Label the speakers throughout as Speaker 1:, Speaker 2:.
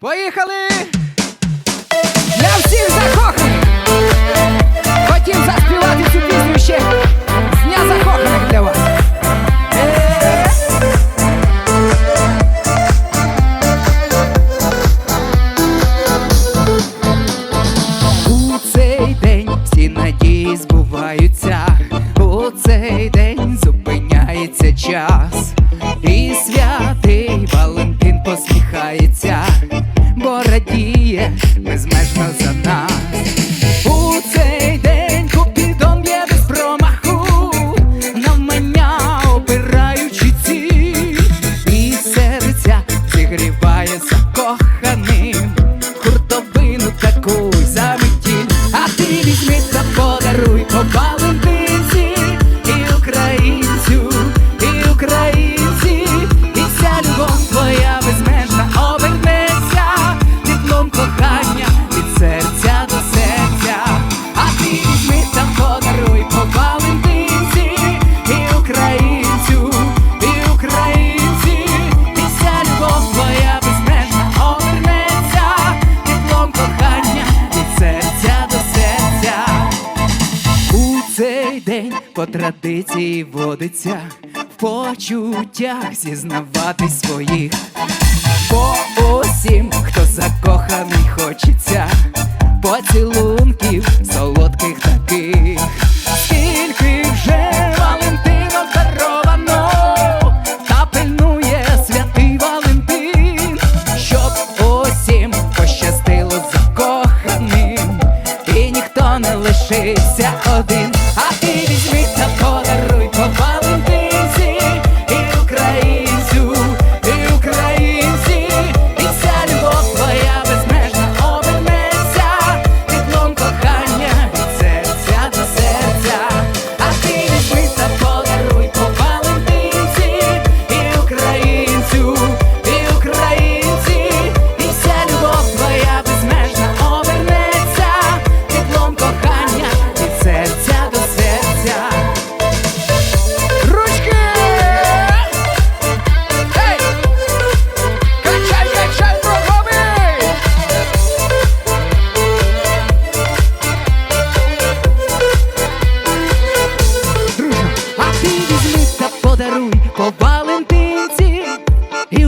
Speaker 1: Поїхали! радіє безмежно за нас. по традиції водиться в почуттях зізнавати своїх, бо усім, хто закоханий, хочеться поцілунків солодких таких. Скільки вже Валентина даровано, та пильнує святий Валентин, щоб усім пощастило закоханим, і ніхто не лишився один.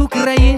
Speaker 1: України.